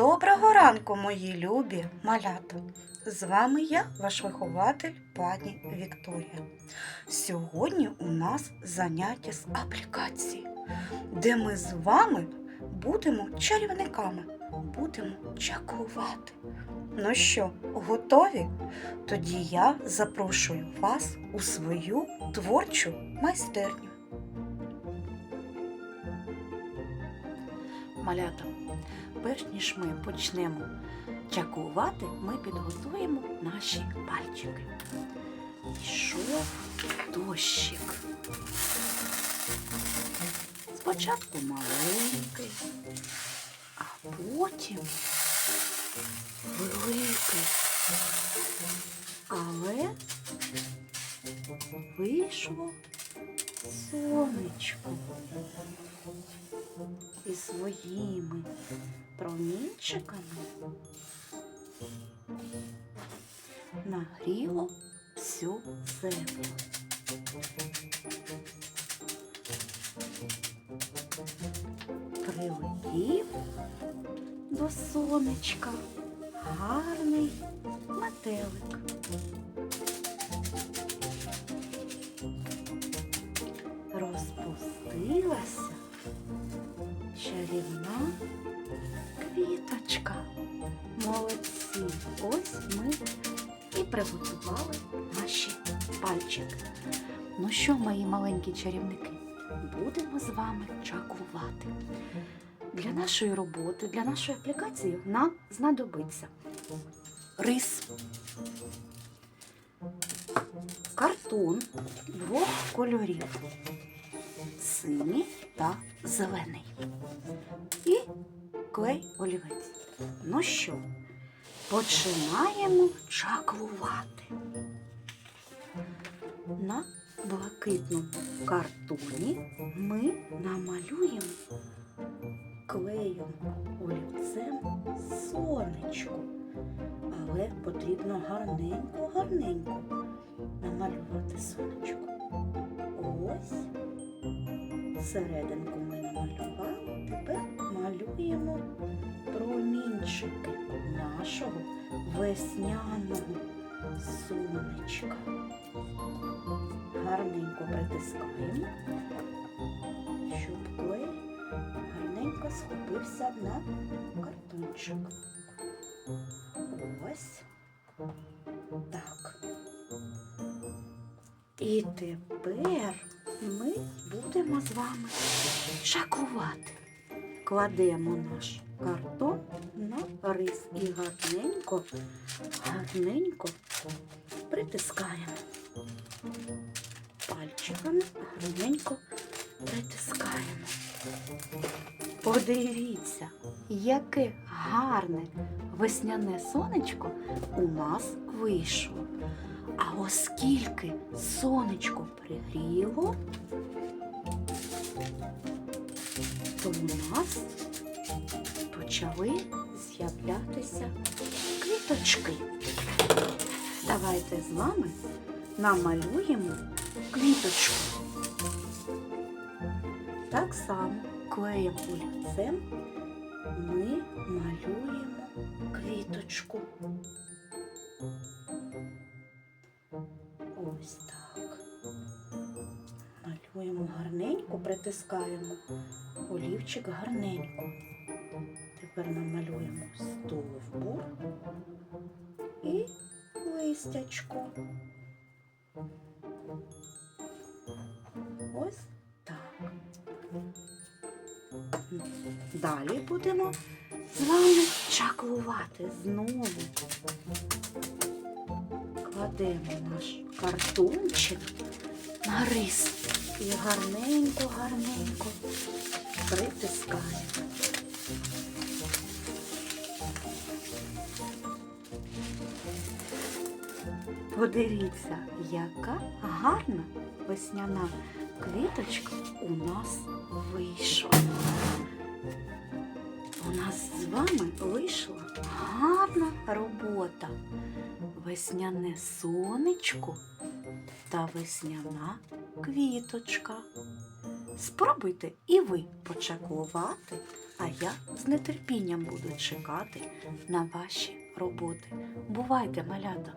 Доброго ранку, мої любі малята! З вами я, ваш вихователь пані Вікторія. Сьогодні у нас заняття з аплікації, де ми з вами будемо чарівниками, будемо чаклувати. Ну що, готові? Тоді я запрошую вас у свою творчу майстерню. Малята, перш ніж ми почнемо чакувати, ми підготуємо наші пальчики. Пішов дощик. Спочатку маленький, а потім великий. Сонечко і своїми промінчиками нагріло всю землю. Прилетів до сонечка гарний метелик. Розпустилася чарівна квіточка. Молодці. Ось ми і приготували наші пальчики. Ну що, мої маленькі чарівники, будемо з вами чаклувати. Для нашої роботи, для нашої аплікації нам знадобиться рис, картон двох кольорів синій та зелений. І клей олівець. Ну що, починаємо чаклувати. На блакитному картоні ми намалюємо клеєм олівцем сонечко. Але потрібно гарненько-гарненько намалювати сонечко. Серединку ми намалювали, тепер малюємо промінчики нашого весняного сонечка. Гарненько притискаємо, щоб клей гарненько схопився на картончик. Ось так. І тепер ми будемо з вами шакувати. Кладемо наш картон на рис і гарненько, гарненько притискаємо. Пальчиками гарненько притискаємо. Подивіться, яке гарне весняне сонечко у нас вийшло. Оскільки сонечко пригріло, то у нас почали з'являтися квіточки. Давайте з вами намалюємо квіточку. Так само клеєм олівцем ми малюємо квіточку. Ось так. Малюємо гарненько, притискаємо олівчик гарненько. Тепер намалюємо стовбур і листячко. Ось так. Далі будемо з вами чаклувати знову. Кладемо наш картончик на рис і гарненько-гарненько притискаємо. Подивіться, яка гарна весняна квіточка у нас вийшла. Нас з вами вийшла гарна робота. Весняне сонечко та весняна квіточка. Спробуйте і ви почаклувати А я з нетерпінням буду чекати на ваші роботи. Бувайте, малята!